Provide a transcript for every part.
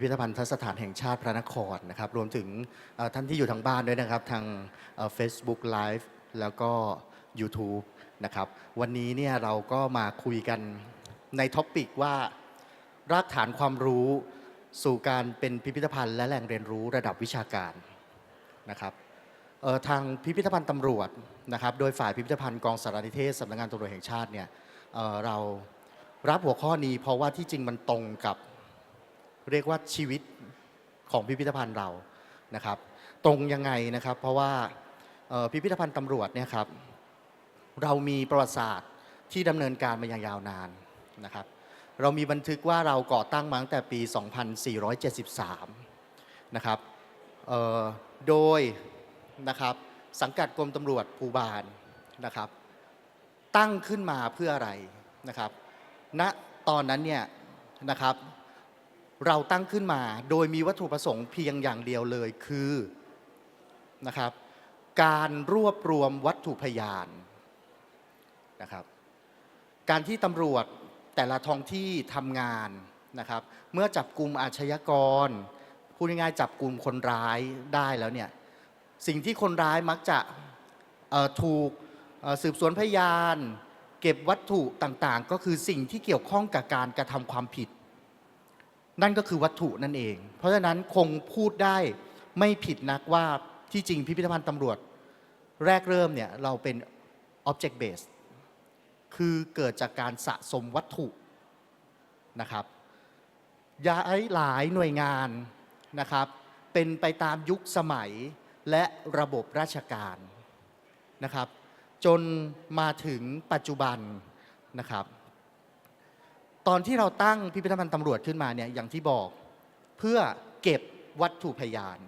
พิพิธภัณฑสถานแห่งชาติพระนครนะครับรวมถึงท่านที่อยู่ทางบ้านด้วยนะครับ ทางเฟซบุ๊กไลฟ์แล้วก็ YouTube นะครับวันนี้เนี่ยเราก็มาคุยกันในท็อปิกว่า รากฐานความรู้สู่การเป็นพิพิธภัณฑ์และแหล่งเรียนรู้ระดับวิชาการนะครับทางพิพิธภัณฑ์ตำรวจนะครับโดยฝ่ายพิพิธภัณฑ์กองสารนิเทศสำนักงานตำรวจแห่งชาติเนี่ยเเรารับหัวข้อนี้เพราะว่าที่จริงมันตรงกับ เรียกว่าชีวิตของพิพิธภัณฑ์เรานะครับ ตรงยังไงนะครับ เพราะว่าพิพิธภัณฑ์ตำรวจเนี่ยครับเรามีประวัติศาสตร์ที่ดำเนินการมาอย่างยาวนานนะครับ เรามีบันทึกว่าเราก่อตั้งมาตั้งแต่ปี 2473 นะครับโดยนะครับสังกัดกรมตำรวจภูบาลนะครับ ตั้งขึ้นมาเพื่ออะไรนะครับณตอนนั้นเนี่ยนะครับ เราตั้งขึ้นมาโดยมีวัตถุประสงค์เพียงอย่างเดียวเลยคือนะครับ การรวบรวมวัตถุพยานนะครับ การที่ตำรวจแต่ละท้องที่ทำงานนะครับ เมื่อจับกลุ่มอาชญากรพูดง่ายๆจับกลุ่มคนร้ายได้แล้วเนี่ยสิ่งที่คนร้ายมักจะถูกสืบสวนพยาน เก็บวัตถุต่างๆ ก็คือสิ่งที่เกี่ยวข้องกับการกระทำความผิด นั่นก็คือวัตถุนั่นเอง เพราะฉะนั้นคงพูดได้ไม่ผิดนักว่าที่จริงพิพิธภัณฑ์ตำรวจ แรกเริ่มเนี่ยเราเป็น object based คือเกิดจากการสะสมวัตถุนะครับย้ายหลายหน่วยงานนะครับ เป็นไปตามยุคสมัยและระบบราชการนะครับ จนมาถึงปัจจุบันนะครับ ตอนที่เราตั้งพิพิธภัณฑ์ตำรวจขึ้นมาเนี่ยอย่างที่บอกเพื่อเก็บวัตถุพยาน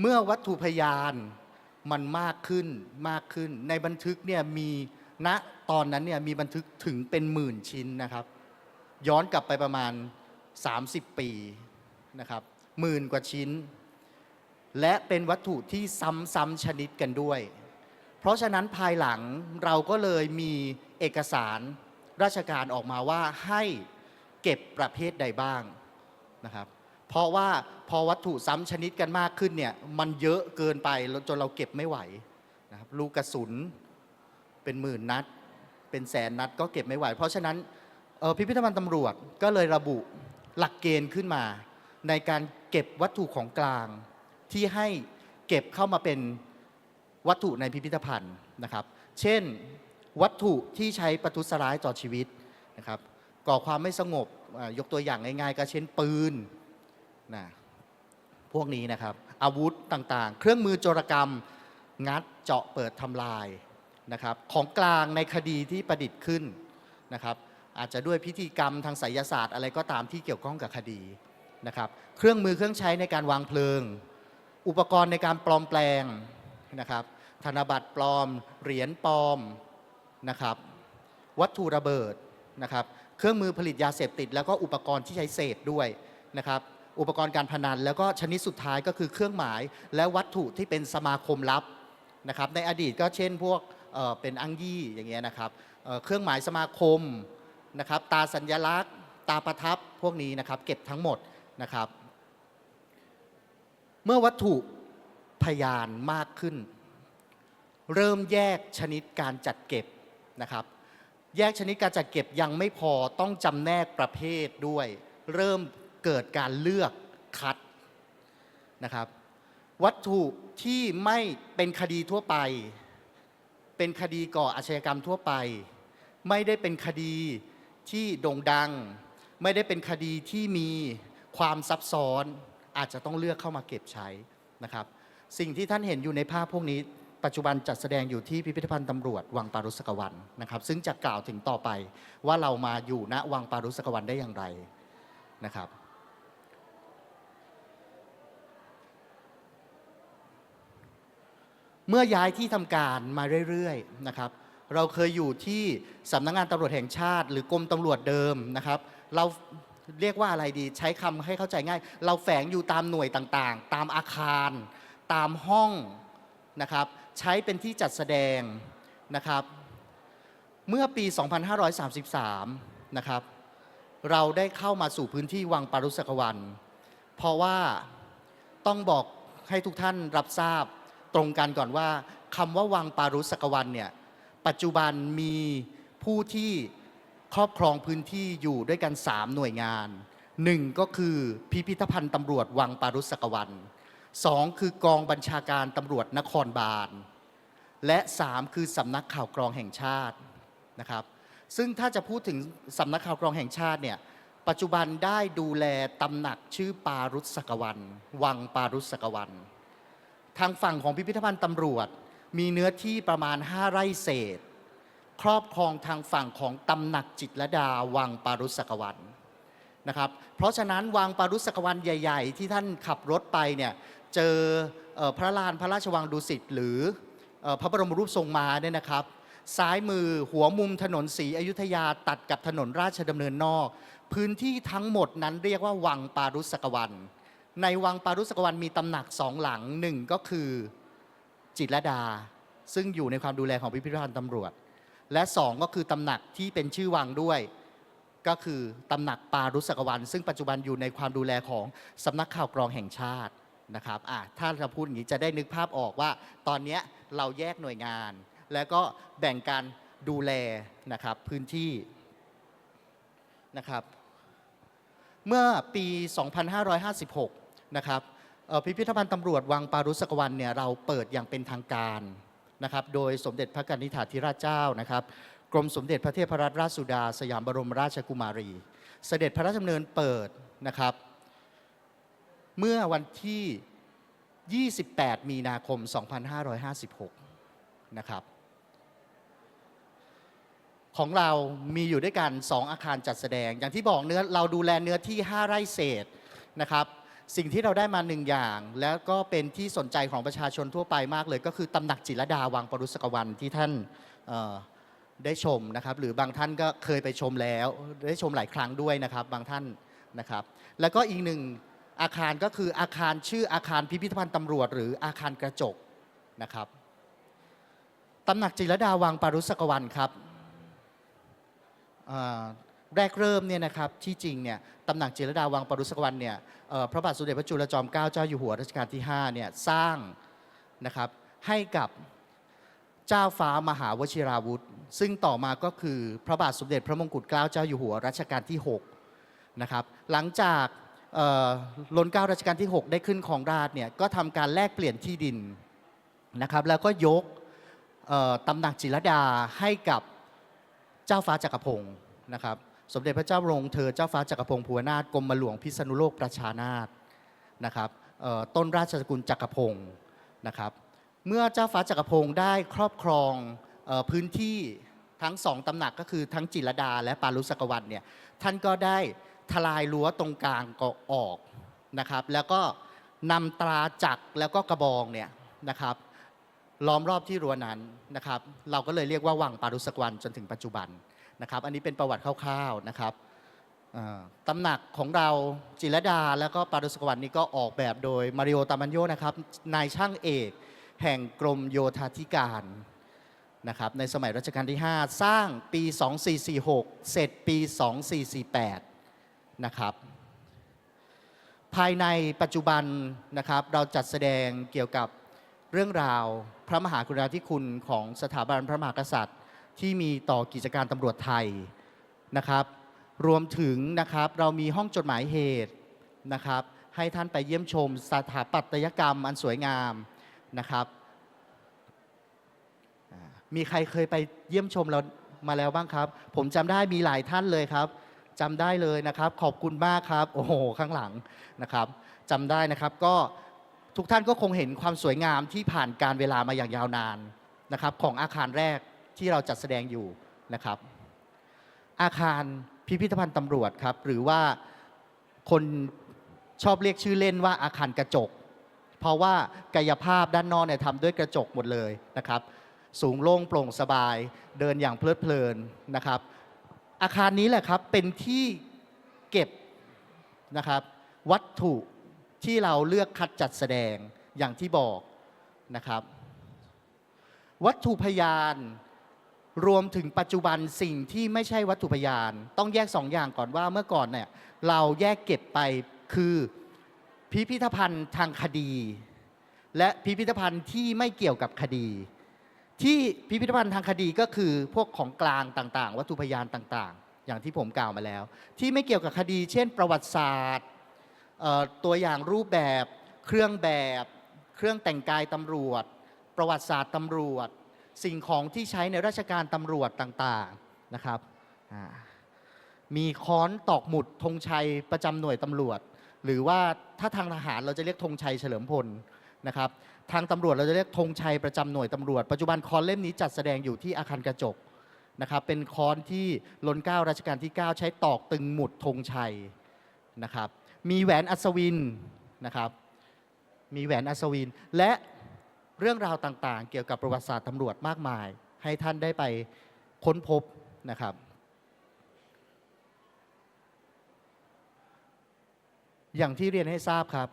เมื่อวัตถุพยานมันมากขึ้นมากขึ้น ในบันทึกเนี่ยมีณตอนนั้นเนี่ยมีบันทึกถึงเป็นหมื่นชิ้นนะครับ ย้อนกลับไปประมาณ 30 ปีนะครับหมื่นกว่าชิ้น และเป็นวัตถุที่ซ้ำๆชนิดกันด้วย เพราะฉะนั้นภายหลังเราก็เลยมีเอกสาร ราชการออกมาว่าให้เก็บประเภทใดบ้างนะครับ เพราะว่าพอวัตถุซ้ำชนิดกันมากขึ้นเนี่ยมันเยอะเกินไปจนเราเก็บไม่ไหวนะครับลูกกระสุนเป็นหมื่นนัด เป็นแสนนัดก็เก็บไม่ไหว เพราะฉะนั้นออพิพิธภัณฑ์ตำรวจก็เลยระบุหลักเกณฑ์ขึ้นมา ในการเก็บวัตถุของกลางที่ให้เก็บเข้ามาเป็นวัตถุในพิพิธภัณฑ์นะครับ เช่น วัตถุที่ใช้ประทุษร้ายต่อชีวิตนะครับก่อความไม่สงบยกตัวอย่างง่ายๆก็เช่นปืนนะพวกนี้นะครับอาวุธต่างๆ เครื่องมือโจรกรรมงัดเจาะเปิดทำลายนะครับของกลางในคดีที่ประดิษฐ์ขึ้นนะครับอาจจะด้วยพิธีกรรมทางไสยศาสตร์อะไรก็ตามที่เกี่ยวข้องกับคดีนะครับเครื่องมือเครื่องใช้ในการวางเพลิง อุปกรณ์ในการปลอมแปลงนะครับธนบัตรปลอม เหรียญปลอม นะครับวัตถุระเบิดนะครับเครื่องมือผลิตยาเสพติด แล้วก็อุปกรณ์ที่ใช้เสพด้วยนะครับอุปกรณ์การพนัน แล้วก็ชนิดสุดท้ายก็คือเครื่องหมายและวัตถุที่เป็นสมาคมลับนะครับในอดีตก็เช่นพวกเเป็นอังยี่อย่างเงี้ยนะครับเเครื่องหมายสมาคมนะครับตาสัญลักษณ์ ตาประทับพวกนี้นะครับเก็บทั้งหมดนะครับเมื่อวัตถุพยานมากขึ้น เริ่มแยกชนิดการจัดเก็บ นะครับ แยกชนิดการจัดเก็บยังไม่พอต้องจำแนกประเภทด้วย เริ่มเกิดการเลือกคัดนะครับ วัตถุที่ไม่เป็นคดีทั่วไป เป็นคดีก่ออาชญากรรมทั่วไป ไม่ได้เป็นคดีที่โด่งดัง ไม่ได้เป็นคดีที่มีความซับซ้อนอาจจะต้องเลือกเข้ามาเก็บใช้นะครับ สิ่งที่ท่านเห็นอยู่ในภาพพวกนี้ ปัจจุบันจัดแสดงอยู่ที่พิพิธภัณฑ์ตำรวจวังปารุสกวันนะครับ ซึ่งจะกล่าวถึงต่อไปว่าเรามาอยู่ณวังปารุสกวันได้อย่างไรนะครับเมื่อย้ายที่ทำการมาเรื่อยๆนะครับ เราเคยอยู่ที่สำนักงานตำรวจแห่งชาติ หรือกรมตำรวจเดิมนะครับ เราเรียกว่าอะไรดีใช้คำให้เข้าใจง่าย เราแฝงอยู่ตามหน่วยต่างๆ ตามอาคาร ตามห้องนะครับ ใช้เป็นที่จัดแสดงนะครับ เมื่อปี 2533 นะครับ เราได้เข้ามาสู่พื้นที่วังปารุสกวัน เพราะว่าต้องบอกให้ทุกท่านรับทราบตรงกันก่อนว่าคำว่าวังปารุสกวันเนี่ยปัจจุบันมีผู้ที่ครอบครองพื้นที่อยู่ด้วยกัน 3 หน่วยงานหนึ่งก็คือพิพิธภัณฑ์ตำรวจวังปารุสกวัน สองคือกองบัญชาการตำรวจนครบาล และ 3 คือสำนักข่าวกรองแห่งชาตินะครับ ซึ่งถ้าจะพูดถึงสำนักข่าวกรองแห่งชาติเนี่ยปัจจุบันได้ดูแลตำหนักชื่อปารุสกวัน วังปารุสกวัน ทางฝั่งของพิพิธภัณฑ์ตำรวจมีเนื้อที่ประมาณ 5 ไร่เศษ ครอบครองทางฝั่งของตำหนักจิตรดาวังปารุสกวันนะครับ เพราะฉะนั้นวังปารุสกวันใหญ่ ๆ ที่ท่านขับรถไปเนี่ย เจอพระลานพระราชวังดุสิตหรือพระบรมรูปทรงมาเนี่ยนะครับ ซ้ายมือหัวมุมถนนศรีอยุธยาตัดกับถนนราชดำเนินนอก พื้นที่ทั้งหมดนั้นเรียกว่าวังปารุสกวัน ในวังปารุสกวันมีตำหนักสองหลังหนึ่งก็คือจิตรดา ซึ่งอยู่ในความดูแลของพิพิธภัณฑ์ตำรวจ และสองก็คือตำหนักที่เป็นชื่อวังด้วยก็คือตำหนักปารุสกวัน ซึ่งปัจจุบันอยู่ในความดูแลของสำนักข่าวกรองแห่งชาติ นะครับอะถ้าเราพูดอย่างนี้จะได้นึกภาพออกว่า ตอนนี้เราแยกหน่วยงาน แล้วก็แบ่งการดูแลนะครับพื้นที่นะครับ เมื่อปี 2556 นะครับพิพิธภัณฑ์ตำรวจวังปารุสกวันเนี่ยเราเปิดอย่างเป็นทางการนะครับ โดยสมเด็จพระกนิษฐาธิราชเจ้านะครับ กรมสมเด็จพระเทพรัตนราชสุดา สยามบรมราชกุมารี เสด็จพระราชดำเนินเปิดนะครับ เมื่อวันที่ 28 มีนาคม 2556 นะครับ ของเรามีอยู่ด้วยกัน 2 อาคารจัดแสดง อย่างที่บอกเนื้อเราดูแลเนื้อที่ 5 ไร่เศษนะครับสิ่งที่เราได้มาหนึ่งอย่าง แล้วก็เป็นที่สนใจของประชาชนทั่วไปมากเลย ก็คือตำหนักจิรดาวังปรุสกวันที่ท่านได้ชมนะครับ หรือบางท่านก็เคยไปชมแล้ว ได้ชมหลายครั้งด้วยนะครับ บางท่านนะครับ แล้วก็อีกหนึ่ง อาคารก็คืออาคารชื่ออาคารพิพิธภัณฑ์ตำรวจ หรืออาคารกระจกนะครับตำหนักจิรดาวังปารุสกวันครับแรกเริ่มเนี่ยนะครับที่จริงเนี่ยตำหนักจิรดาวังปรุสกวันเนี่ยพระบาทสมเด็จพระจุลจอมเกล้าเจ้าอยู่หัวรัชกาลที่5เนี่ยสร้างนะครับให้กับเจ้าฟ้ามหาวชิราวุธ ซึ่งต่อมาก็คือพระบาทสมเด็จพระมงกุฎเกล้าเจ้าอยู่หัวรัชกาลที่6นะครับหลังจาก ล้นเก้ารัชกาลที่ 6 ได้ขึ้นของราชเนี่ยก็ทำการแลกเปลี่ยนที่ดินนะครับแล้วก็ยกตำหนักจิรดาให้กับเจ้าฟ้าจักรพงศ์นะครับสมเด็จพระเจ้ารมเธอเจ้าฟ้าจักรพงศ์ภูวนาถกรมหลวงพิษณุโลกประชานาถนะครับต้นราชสกุลจักรพงศ์นะครับเมื่อเจ้าฟ้าจักรพงศ์ได้ครอบครองพื้นที่ทั้งสองตำหนักก็คือทั้งจิรดาและปารุสกวันเนี่ยท่านก็ได้ ทลายรั้วตรงกลางก็ออกนะครับ แล้วก็นำตราจักรแล้วก็กระบองเนี่ยนะครับล้อมรอบที่รั้วนั้นนะครับ เราก็เลยเรียกว่าวังปารุสกวันจนถึงปัจจุบันนะครับ อันนี้เป็นประวัติคร่าวๆนะครับตำหนักของเราจิรดาแล้วก็ปารุสกวันนี้ก็ออกแบบโดยมาริโอตามันโยนะครับนายช่างเอกแห่งกรมโยธาธิการนะครับในสมัยรัชกาลที่ 5 สร้างปี 2446 เสร็จปี 2448 นะครับ ภายในปัจจุบันนะครับเราจัดแสดงเกี่ยวกับเรื่องราวพระมหากรุณาธิคุณของสถาบันพระมหากษัตริย์ ที่มีต่อกิจการตำรวจไทยนะครับ รวมถึงนะครับเรามีห้องจดหมายเหตุนะครับ ให้ท่านไปเยี่ยมชมสถาปัตยกรรมอันสวยงามนะครับมีใครเคยไปเยี่ยมชมเรามาแล้วบ้างครับ ผมจำได้มีหลายท่านเลยครับ จำได้เลยนะครับ ขอบคุณมากครับ โอ้โห ข้างหลังนะครับจำได้นะครับก็ทุกท่านก็คงเห็นความสวยงามที่ผ่านการเวลามาอย่างยาวนานนะครับ ของอาคารแรกที่เราจัดแสดงอยู่นะครับ อาคารพิพิธภัณฑ์ตำรวจครับ หรือว่าคนชอบเรียกชื่อเล่นว่าอาคารกระจก เพราะว่ากายภาพด้านนอกเนี่ยทำด้วยกระจกหมดเลยนะครับ สูงโล่งโปร่งสบาย เดินอย่างเพลิดเพลินนะครับ อาคารนี้แหละครับเป็นที่เก็บนะครับ วัตถุที่เราเลือกคัดจัดแสดงอย่างที่บอกนะครับ วัตถุพยานรวมถึงปัจจุบันสิ่งที่ไม่ใช่วัตถุพยาน ต้องแยกสองอย่างก่อนว่าเมื่อก่อนเนี่ยเราแยกเก็บไปคือพิพิธภัณฑ์ทางคดี และพิพิธภัณฑ์ที่ไม่เกี่ยวกับคดี ที่พิพิธภัณฑ์ทางคดีก็คือพวกของกลางต่างๆ วัตถุพยานต่างๆ อย่างที่ผมกล่าวมาแล้ว ที่ไม่เกี่ยวกับคดี เช่น ประวัติศาสตร์ตัวอย่างรูปแบบ เครื่องแบบ เครื่องแต่งกายตำรวจ ประวัติศาสตร์ตำรวจ สิ่งของที่ใช้ในราชการตำรวจต่างๆนะครับมีค้อนตอกหมุดธงชัยประจำหน่วยตำรวจ หรือว่าถ้าทางทหารเราจะเรียกธงชัยเฉลิมพล นะครับทางตำรวจเราจะเรียกธงชัยประจำหน่วยตำรวจ ปัจจุบันคอนเล่มนี้จัดแสดงอยู่ที่อาคารกระจกนะครับเป็นคอนที่รนเก้ารัชกาลที่ 9 ใช้ตอกตึงหมุดธงชัยนะครับมีแหวนอัศวินนะครับมีแหวนอัศวิน และเรื่องราวต่างๆ เกี่ยวกับประวัติศาสตร์ตำรวจมากมาย ให้ท่านได้ไปค้นพบนะครับ อย่างที่เรียนให้ทราบครับ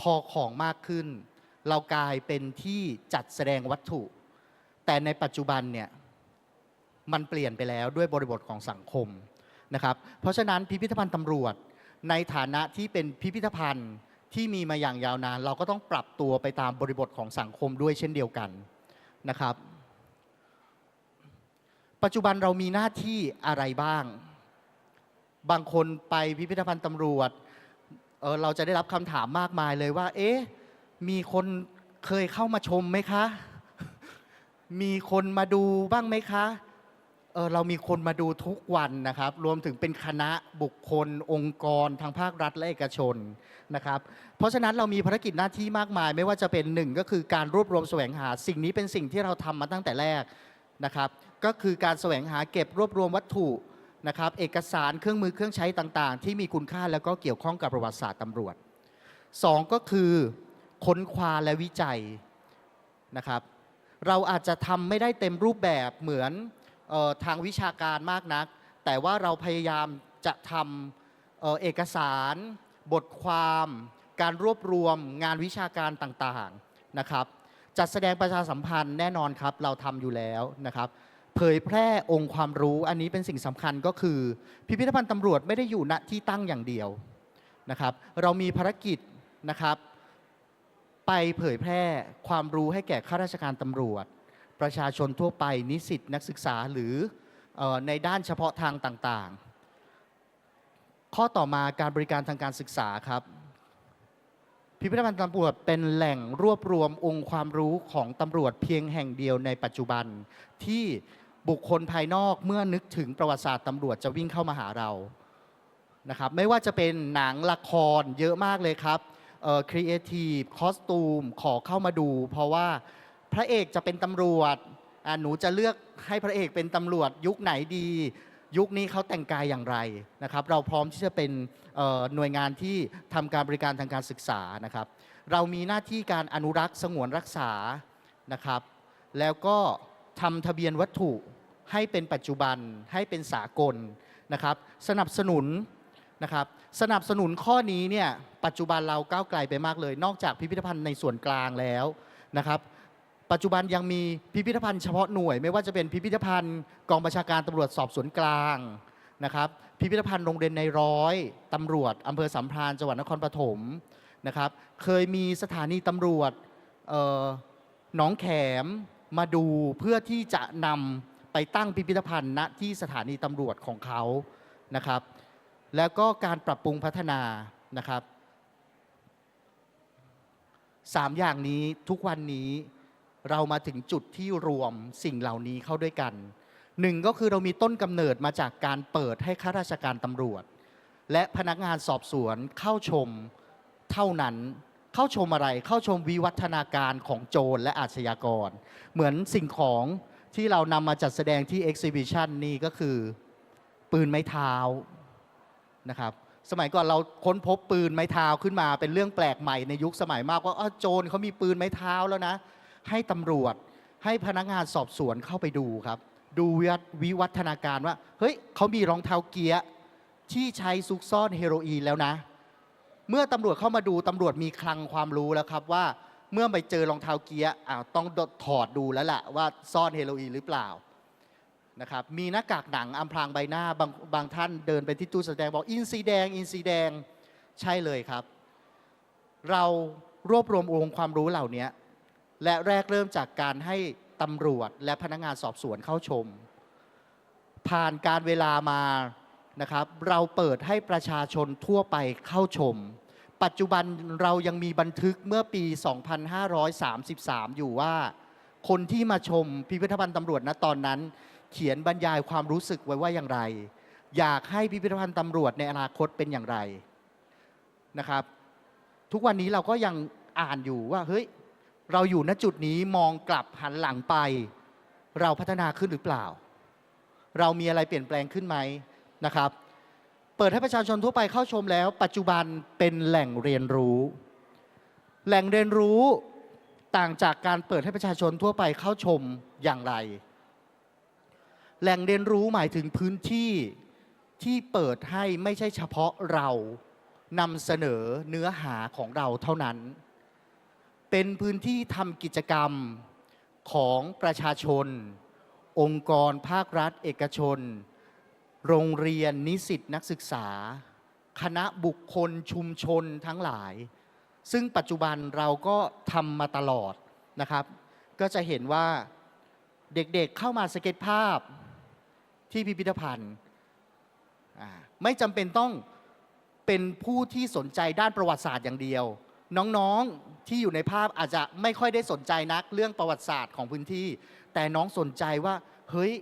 พอของมากขึ้น เรากลายเป็นที่จัดแสดงวัตถุ แต่ในปัจจุบันเนี่ยมันเปลี่ยนไปแล้วด้วยบริบทของสังคมนะครับ เพราะฉะนั้นพิพิธภัณฑ์ตำรวจในฐานะที่เป็นพิพิธภัณฑ์ที่มีมาอย่างยาวนาน เราก็ต้องปรับตัวไปตามบริบทของสังคมด้วยเช่นเดียวกันนะครับ ปัจจุบันเรามีหน้าที่อะไรบ้าง บางคนไปพิพิธภัณฑ์ตำรวจ เออเราจะได้รับคำถามมากมายเลยว่า เอ๊ะมีคนเคยเข้ามาชมไหมคะ มีคนมาดูบ้างไหมคะเออเรามีคนมาดูทุกวันนะครับ รวมถึงเป็นคณะบุคคล องค์กรทางภาครัฐและเอกชนนะครับ เพราะฉะนั้นเรามีภารกิจหน้าที่มากมาย ไม่ว่าจะเป็นหนึ่งก็คือการรวบรวมแสวงหา สิ่งนี้เป็นสิ่งที่เราทำมาตั้งแต่แรกนะครับ ก็คือการแสวงหาเก็บรวบรวมวัตถุ นะครับเอกสารเครื่องมือเครื่องใช้ต่างๆ ที่มีคุณค่าแล้วก็เกี่ยวข้องกับประวัติศาสตร์ตำรวจสองก็คือค้นคว้าและวิจัยนะครับเราอาจจะทำไม่ได้เต็มรูปแบบเหมือนออทางวิชาการมากนัก แต่ว่าเราพยายามจะทำเออเอกสาร บทความ การรวบรวมงานวิชาการต่างๆนะครับจัดแสดงประชาสัมพันธ์แน่นอนครับ เราทำอยู่แล้วนะครับ เผยแพร่องค์ความรู้อันนี้เป็นสิ่งสำคัญก็คือ พิพิธภัณฑ์ตำรวจไม่ได้อยู่ณที่ตั้งอย่างเดียวนะครับเรามีภารกิจนะครับ ไปเผยแพร่ความรู้ให้แก่ข้าราชการตำรวจ ประชาชนทั่วไปนิสิตนักศึกษาหรือเออในด้านเฉพาะทางต่างๆ ข้อต่อมาการบริการทางการศึกษาครับพิพิธภัณฑ์ตำรวจเป็นแหล่งรวบรวมองค์ความรู้ของตำรวจเพียงแห่งเดียวในปัจจุบันที่ บุคคลภายนอกเมื่อนึกถึงประวัติศาสตร์ตำรวจจะวิ่งเข้ามาหาเรานะครับไม่ว่าจะเป็นหนังละครเยอะมากเลยครับครีเอทีฟคอสตูมขอเข้ามาดู เพราะว่าพระเอกจะเป็นตำรวจอะหนูจะเลือกให้พระเอกเป็นตำรวจยุคไหนดี ยุคนี้เขาแต่งกายอย่างไรนะครับ เราพร้อมที่จะเป็นหน่วยงานที่ทำการบริการทางการศึกษานะครับ เรามีหน้าที่การอนุรักษ์สงวนรักษานะครับ แล้วก็ทำทะเบียนวัตถุ ให้เป็นปัจจุบันให้เป็นสากลนะครับ สนับสนุนนะครับ สนับสนุนข้อนี้เนี่ยปัจจุบันเราก้าวไกลไปมากเลย นอกจากพิพิธภัณฑ์ในส่วนกลางแล้วนะครับปัจจุบันยังมีพิพิธภัณฑ์เฉพาะหน่วย ไม่ว่าจะเป็นพิพิธภัณฑ์กองบัญชาการตำรวจสอบสวนกลางนะครับ พิพิธภัณฑ์โรงเรียนในร้อยตำรวจอำเภอสัมพรานจังหวัดนครปฐมนะครับ เคยมีสถานีตำรวจหนองแขมมาดูเพื่อที่จะนำ ไปตั้งพิพิธภัณฑ์ณที่สถานีตำรวจของเขานะครับ แล้วก็การปรับปรุงพัฒนานะครับสามอย่างนี้ทุกวันนี้เรามาถึงจุดที่รวมสิ่งเหล่านี้เข้าด้วยกันหนึ่งก็คือเรามีต้นกำเนิดมาจากการเปิดให้ข้าราชการตำรวจ และพนักงานสอบสวนเข้าชมเท่านั้นเข้าชมอะไรเข้าชมวิวัฒนาการของโจรและอาชญากร เหมือนสิ่งของ ที่เรานำมาจัดแสดงที่ Exhibition นี่ก็คือปืนไม้เท้านะครับสมัยก่อนเราค้นพบปืนไม้เท้าขึ้นมาเป็นเรื่องแปลกใหม่ในยุคสมัยมากว่าอ้าวโจรเขามีปืนไม้เท้าแล้วนะ ให้ตำรวจให้พนักงานสอบสวนเข้าไปดูครับ ดูวิวัฒนาการว่าเฮ้ยเขามีรองเท้าเกียร์ที่ใช้ซุกซ่อนเฮโรอีนแล้วนะ เมื่อตำรวจเข้ามาดูตำรวจมีคลังความรู้แล้วครับว่า เมื่อไปเจอรองเท้าเกียร์อ้าวต้องถอดดูแล้วล่ะว่าซ่อนเฮโรอีนหรือเปล่านะครับมีหน้ากากหนังอำพรางใบหน้าบางบางท่านเดินไปที่ตู้แสดงบอกอินซีแดง อินซีแดงใช่เลยครับ เรารวบรวมองค์ความรู้เหล่านี้และแรกเริ่มจากการให้ตำรวจและพนักงานสอบสวนเข้าชม ผ่านการเวลามานะครับ เราเปิดให้ประชาชนทั่วไปเข้าชม ปัจจุบันเรายังมีบันทึกเมื่อปี 2533 อยู่ว่า คนที่มาชมพิพิธภัณฑ์ตำรวจณตอนนั้น เขียนบรรยายความรู้สึกไว้ว่าอย่างไร อยากให้พิพิธภัณฑ์ตำรวจในอนาคตเป็นอย่างไรนะครับ ทุกวันนี้เราก็ยังอ่านอยู่ว่าเฮ้ยเราอยู่ณจุดนี้มองกลับหันหลังไป เราพัฒนาขึ้นหรือเปล่า เรามีอะไรเปลี่ยนแปลงขึ้นไหมนะครับ เปิดให้ประชาชนทั่วไปเข้าชมแล้ว ปัจจุบันเป็นแหล่งเรียนรู้ แหล่งเรียนรู้ต่างจากการเปิดให้ประชาชนทั่วไปเข้าชมอย่างไร แหล่งเรียนรู้หมายถึงพื้นที่ที่เปิดให้ไม่ใช่เฉพาะเรานำเสนอเนื้อหาของเราเท่านั้น เป็นพื้นที่ทำกิจกรรมของประชาชน องค์กรภาครัฐ เอกชน โรงเรียนนิสิตนักศึกษา คณะบุคคลชุมชนทั้งหลาย ซึ่งปัจจุบันเราก็ทำมาตลอดนะครับ ก็จะเห็นว่าเด็กๆเข้ามาสเก็ตภาพที่พิพิธภัณฑ์ไม่จำเป็นต้องเป็นผู้ที่สนใจด้านประวัติศาสตร์อย่างเดียว น้องๆที่อยู่ในภาพอาจจะไม่ค่อยได้สนใจนักเรื่องประวัติศาสตร์ของพื้นที่ แต่น้องสนใจว่าเฮ้ย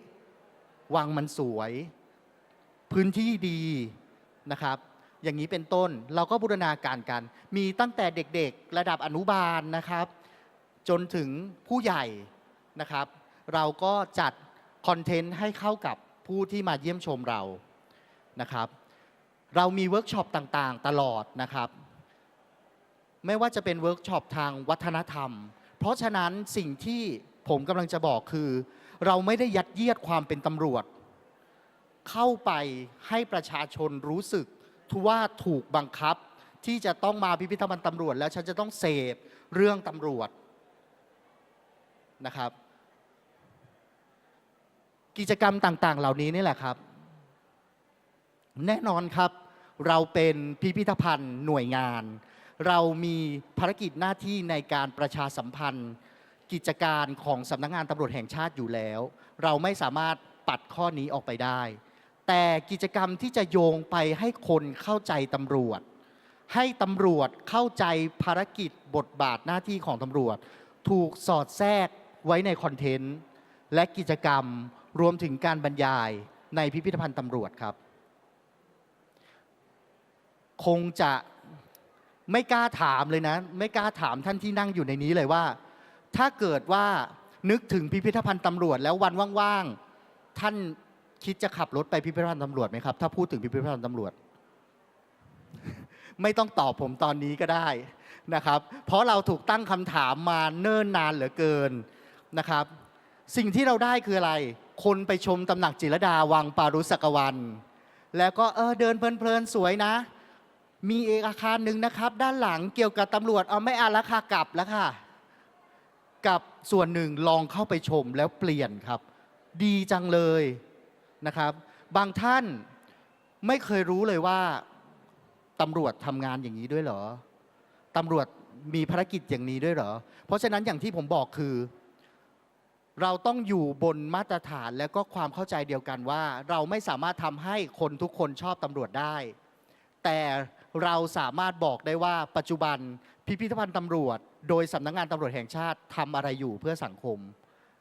วังมันสวย พื้นที่ดีนะครับ อย่างนี้เป็นต้นเราก็บูรณาการกัน มีตั้งแต่เด็กๆ ระดับอนุบาลนะครับ จนถึงผู้ใหญ่นะครับ เราก็จัดคอนเทนต์ให้เข้ากับผู้ที่มาเยี่ยมชมเรานะครับ เรามีเวิร์กช็อปต่างๆ ตลอดนะครับ ไม่ว่าจะเป็นเวิร์กช็อปทางวัฒนธรรม เพราะฉะนั้นสิ่งที่ผมกำลังจะบอกคือ เราไม่ได้ยัดเยียดความเป็นตำรวจ เข้าไปให้ประชาชนรู้สึกทว่าถูกบังคับ ที่จะต้องมาพิพิธภัณฑ์ตำรวจ แล้วฉันจะต้องเสพเรื่องตำรวจนะครับ กิจกรรมต่างๆ เหล่านี้นี่แหละครับ แน่นอนครับเราเป็นพิพิธภัณฑ์หน่วยงาน เรามีภารกิจหน้าที่ในการประชาสัมพันธ์ กิจการของสำนักงานตำรวจแห่งชาติอยู่แล้ว เราไม่สามารถปัดข้อนี้ออกไปได้ แต่กิจกรรมที่จะโยงไปให้คนเข้าใจตำรวจ ให้ตำรวจเข้าใจภารกิจบทบาทหน้าที่ของตำรวจ ถูกสอดแทรกไว้ในคอนเทนต์ และกิจกรรมรวมถึงการบรรยายในพิพิธภัณฑ์ตำรวจครับ คงจะไม่กล้าถามเลยนะ ไม่กล้าถามท่านที่นั่งอยู่ในนี้เลยว่า ถ้าเกิดว่านึกถึงพิพิธภัณฑ์ตำรวจแล้ววันว่างๆท่าน คิดจะขับรถไปพิพิธภัณฑ์ตำรวจไหมครับ ถ้าพูดถึงพิพิธภัณฑ์ตำรวจ ไม่ต้องตอบผมตอนนี้ก็ได้นะครับ เพราะเราถูกตั้งคำถามมาเนิ่นนานเหลือเกินนะครับ สิ่งที่เราได้คืออะไร คนไปชมตำหนักจิรดาวังปารุสกวัน แล้วก็เออเดินเพลินๆสวยนะ มีเอกอาคารหนึ่งนะครับ ด้านหลังเกี่ยวกับตำรวจเอาไม่อ่านแล้วค่ะกลับแล้วค่ะกับส่วนหนึ่งลองเข้าไปชมแล้วเปลี่ยนครับ ดีจังเลย นะครับ บางท่านไม่เคยรู้เลยว่าตำรวจทำงานอย่างนี้ด้วยเหรอตำรวจมีภารกิจอย่างนี้ด้วยเหรอ เพราะฉะนั้นอย่างที่ผมบอกคือ เราต้องอยู่บนมาตรฐานและก็ความเข้าใจเดียวกันว่า เราไม่สามารถทำให้คนทุกคนชอบตำรวจได้ แต่เราสามารถบอกได้ว่าปัจจุบันพิพิธภัณฑ์ตำรวจ โดยสำนักงงานตำรวจแห่งชาติทำอะไรอยู่เพื่อสังคม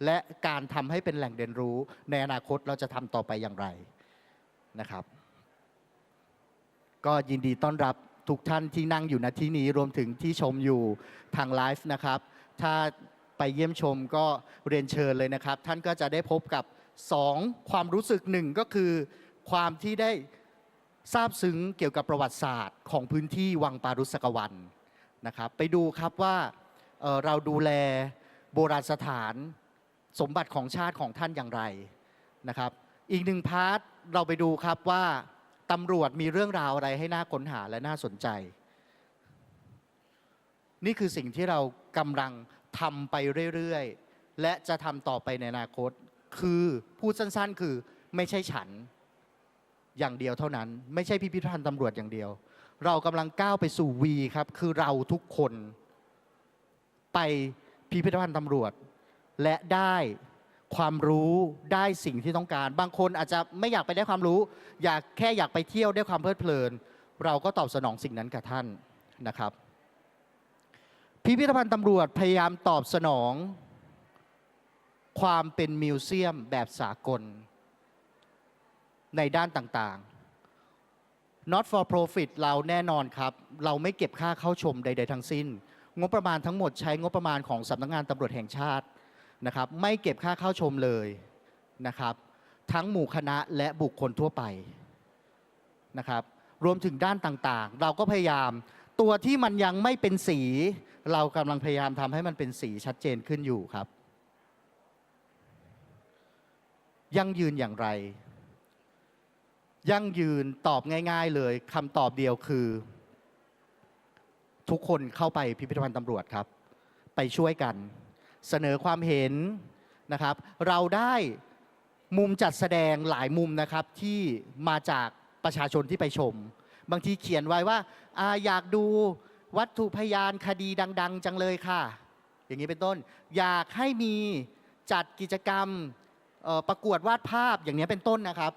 และการทำให้เป็นแหล่งเรียนรู้ ในอนาคตเราจะทำต่อไปอย่างไรนะครับ ก็ยินดีต้อนรับทุกท่านที่นั่งอยู่ณที่นี้รวมถึงที่ชมอยู่ทางไลฟ์นะครับ ถ้าไปเยี่ยมชมก็เรียนเชิญเลยนะครับ ท่านก็จะได้พบกับ 2 ความรู้สึกหนึ่งก็คือ ความที่ได้ทราบซึ้งเกี่ยวกับประวัติศาสตร์ ของพื้นที่วังปารุสกวันนะครับ ไปดูครับว่าเเราดูแลโบราณสถาน สมบัติของชาติของท่านอย่างไรนะครับ อีกหนึ่งพาร์ทเราไปดูครับว่าตำรวจมีเรื่องราวอะไรให้น่าค้นหาและน่าสนใจ นี่คือสิ่งที่เรากำลังทำไปเรื่อยๆ และจะทำต่อไปในอนาคต คือพูดสั้นๆ คือไม่ใช่ฉันอย่างเดียวเท่านั้น ไม่ใช่พิพิธภัณฑ์ตำรวจอย่างเดียว เรากำลังก้าวไปสู่ V ครับ คือเราทุกคนไปพิพิธภัณฑ์ตำรวจ และได้ความรู้ได้สิ่งที่ต้องการ บางคนอาจจะไม่อยากไปได้ความรู้ อยากแค่อยากไปเที่ยวด้วยความเพลิดเพลิน เราก็ตอบสนองสิ่งนั้นกับท่านนะครับ พิพิธภัณฑ์ตำรวจพยายามตอบสนอง ความเป็นมิวเซียมแบบสากล ในด้านต่าง ๆ not for profit เราแน่นอนครับ เราไม่เก็บค่าเข้าชมใด ๆ ทั้งสิ้น งบประมาณทั้งหมดใช้งบประมาณของสำนักงานตำรวจแห่งชาติ นะครับไม่เก็บค่าเข้าชมเลยนะครับ ทั้งหมู่คณะและบุคคลทั่วไปนะครับ รวมถึงด้านต่างๆ เราก็พยายามตัวที่มันยังไม่เป็นสี เรากำลังพยายามทำให้มันเป็นสีชัดเจนขึ้นอยู่ครับ ยั่งยืนอย่างไร ยั่งยืนตอบง่าย ๆ เลยคำตอบเดียวคือ ทุกคนเข้าไปพิพิธภัณฑ์ตำรวจครับ ไปช่วยกัน เสนอความเห็นนะครับ เราได้มุมจัดแสดงหลายมุมนะครับที่มาจากประชาชนที่ไปชม บางทีเขียนไว้ว่าอาอยากดูวัตถุพยานคดีดัง ๆ จังเลยค่ะ อย่างนี้เป็นต้น อยากให้มีจัดกิจกรรมประกวดวาดภาพอย่างนี้เป็นต้นนะครับ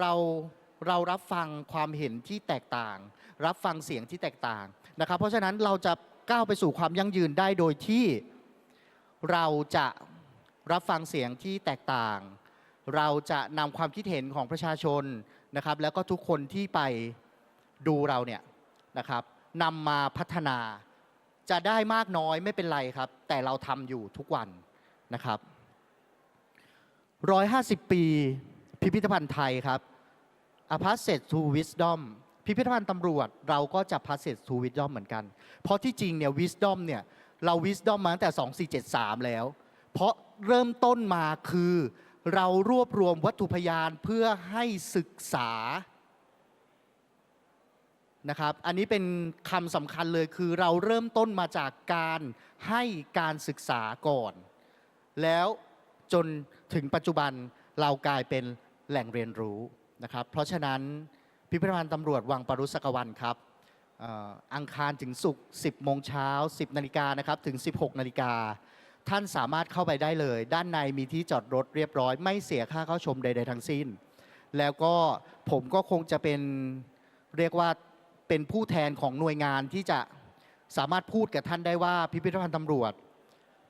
เราเรารับฟังความเห็นที่แตกต่าง รับฟังเสียงที่แตกต่างนะครับ เพราะฉะนั้นเราจะก้าวไปสู่ความยั่งยืนได้โดยที่ เราจะรับฟังเสียงที่แตกต่าง เราจะนำความคิดเห็นของประชาชนนะครับ แล้วก็ทุกคนที่ไปดูเราเนี่ยนะครับนำมาพัฒนาจะได้มากน้อยไม่เป็นไรครับ แต่เราทำอยู่ทุกวันนะครับ150 ปี พิพิธภัณฑ์ไทยครับ A Passage to Wisdom พิพิธภัณฑ์ตำรวจ เราก็จะ Passage to Wisdom เหมือนกัน เพราะที่จริงเนี่ย Wisdom เนี่ย เรา Wisdom มาตั้งแต่ 2473 แล้ว เพราะเริ่มต้นมาคือ เรารวบรวมวัตถุพยานเพื่อให้ศึกษานะครับ อันนี้เป็นคำสำคัญเลยคือเราเริ่มต้นมาจากการให้การศึกษาก่อน แล้วจนถึงปัจจุบันเรากลายเป็นแหล่งเรียนรู้นะครับ เพราะฉะนั้นพิพิธภัณฑ์ตำรวจวังปรุษกวันครับ อังคารถึงศุกร์10 โมงเช้า 10 นาฬิกานะครับถึง 16 นาฬิกา ท่านสามารถเข้าไปได้เลย ด้านในมีที่จอดรถเรียบร้อย ไม่เสียค่าเข้าชมใด ๆ ทั้งสิ้น แล้วก็ผมก็คงจะเป็นเรียกว่าเป็นผู้แทนของหน่วยงานที่จะสามารถพูดกับท่านได้ว่าพิพิธภัณฑ์ตำรวจ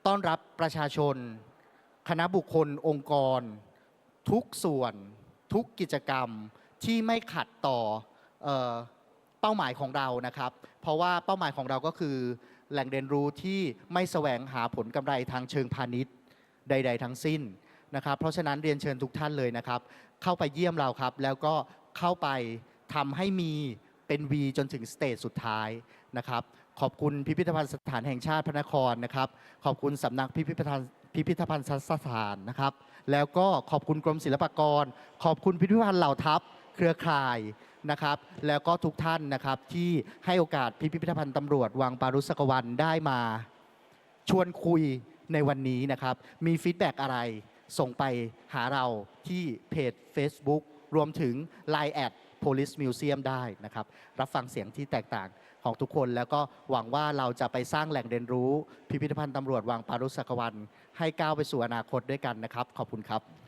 ต้อนรับประชาชน คณะบุคคล องค์กร ทุกส่วน ทุกกิจกรรมที่ไม่ขัดต่ออ เป้าหมายของเรานะครับ เพราะว่าเป้าหมายของเราก็คือแหล่งเรียนรู้ที่ไม่แสวงหาผลกำไรทางเชิงพาณิชย์ใด ๆ ทั้งสิ้นนะครับ เพราะฉะนั้นเรียนเชิญทุกท่านเลยนะครับ เข้าไปเยี่ยมเราครับ แล้วก็เข้าไปทำให้มีเป็น V จนถึงสเตจสุดท้ายนะครับ ขอบคุณพิพิธภัณฑ์สถานแห่งชาติพระนครนะครับ ขอบคุณสำนักพิพิธภัณฑ์พิพิธภัณฑ์สถานนะครับ แล้วก็ขอบคุณกรมศิลปากร ขอบคุณพิพิธภัณฑ์เหล่าทัพ เครือข่าย นะครับ แล้วก็ทุกท่านนะครับที่ให้โอกาสพิพิธภัณฑ์ตำรวจวังปารุสกวันได้มาชวนคุยในวันนี้นะครับ มีฟีดแบ็กอะไรส่งไปหาเราที่เพจ Facebook รวมถึง Line แอด Police Museum ได้นะครับ รับฟังเสียงที่แตกต่างของทุกคนแล้วก็หวังว่าเราจะไปสร้างแหล่งเรียนรู้ พิพิธภัณฑ์ตำรวจวังปารุสกวัน ให้ก้าวไปสู่อนาคตด้วยกันนะครับ ขอบคุณครับ